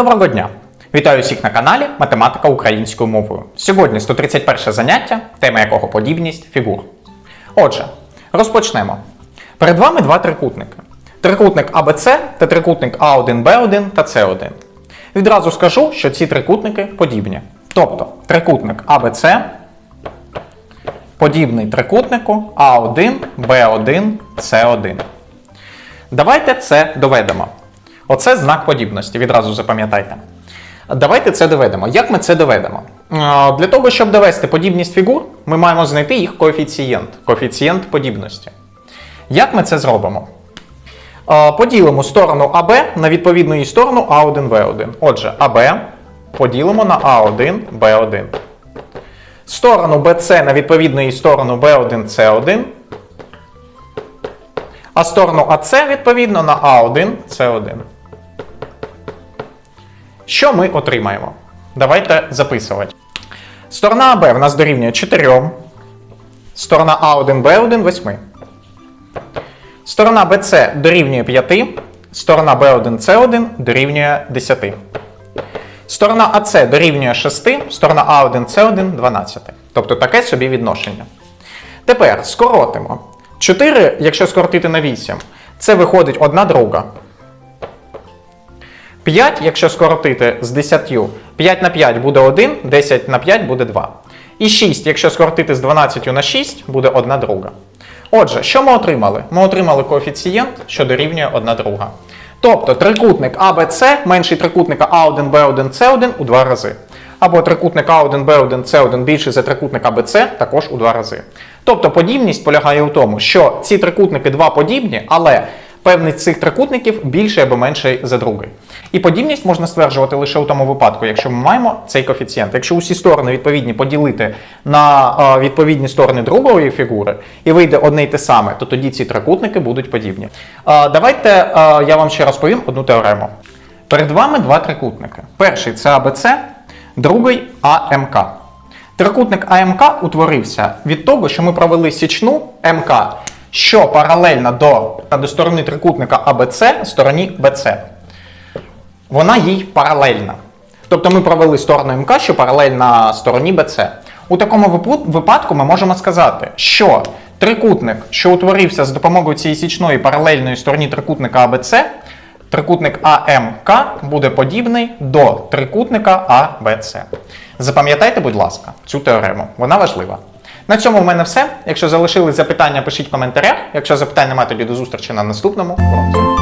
Доброго дня! Вітаю всіх на каналі Математика українською мовою. Сьогодні 131 заняття, тема якого подібність фігур. Отже, розпочнемо. Перед вами два трикутники: трикутник АБЦ та трикутник А1Б1 та С1. Відразу скажу, що ці трикутники подібні. Тобто трикутник АБЦ подібний трикутнику А1, Б1, С1. Давайте це доведемо. Оце знак подібності, відразу запам'ятайте. Давайте це доведемо. Як ми це доведемо? Для того, щоб довести подібність фігур, ми маємо знайти їх коефіцієнт, коефіцієнт подібності. Як ми це зробимо? Поділимо сторону АБ на відповідну її сторону А1, Б1. Отже, АБ поділимо на А1, Б1. Сторону BC на відповідну її сторону B1, C1. А сторону АС відповідно на А1, С1. Що ми отримаємо? Давайте записувати. Сторона АБ в нас дорівнює 4. Сторона А1, Б1 8. Сторона BC дорівнює 5. Сторона B1, C1 дорівнює 10. Сторона АС дорівнює 6, сторона А1, С1 12. Тобто таке собі відношення. Тепер скоротимо. 4, якщо скоротити на 8, це виходить 1 друга. 5, якщо скоротити з 10, 5 на 5 буде 1, 10 на 5 буде 2. І 6, якщо скоротити з 12 на 6, буде 1 друга. Отже, що ми отримали? Ми отримали коефіцієнт, що дорівнює 1 друга. Тобто трикутник АБЦ менший трикутника А1, Б1, С1 у 2 рази. Або трикутник А1, Б1, С1 більший за трикутник АБЦ також у 2 рази. Тобто подібність полягає у тому, що ці трикутники два подібні, але певний з цих трикутників більший або менший за другий. І подібність можна стверджувати лише у тому випадку, якщо ми маємо цей коефіцієнт. Якщо усі сторони відповідні поділити на відповідні сторони другої фігури і вийде одне й те саме, то тоді ці трикутники будуть подібні. Давайте я вам ще розповім одну теорему. Перед вами два трикутники. Перший це АБЦ, другий АМК. Трикутник АМК утворився від того, що ми провели січну МК, що паралельна до, до сторони трикутника АБЦ стороні БЦ. Вона їй паралельна. Тобто ми провели сторону МК, що паралельна стороні БЦ. У такому випадку ми можемо сказати, що трикутник, що утворився з допомогою цієї січної паралельної стороні трикутника АБЦ, трикутник АМК буде подібний до трикутника АБЦ. Запам'ятайте, будь ласка, цю теорему. Вона важлива. На цьому в мене все. Якщо залишились запитання, пишіть в коментарях. Якщо запитань немає, тоді до зустрічі на наступному уроці.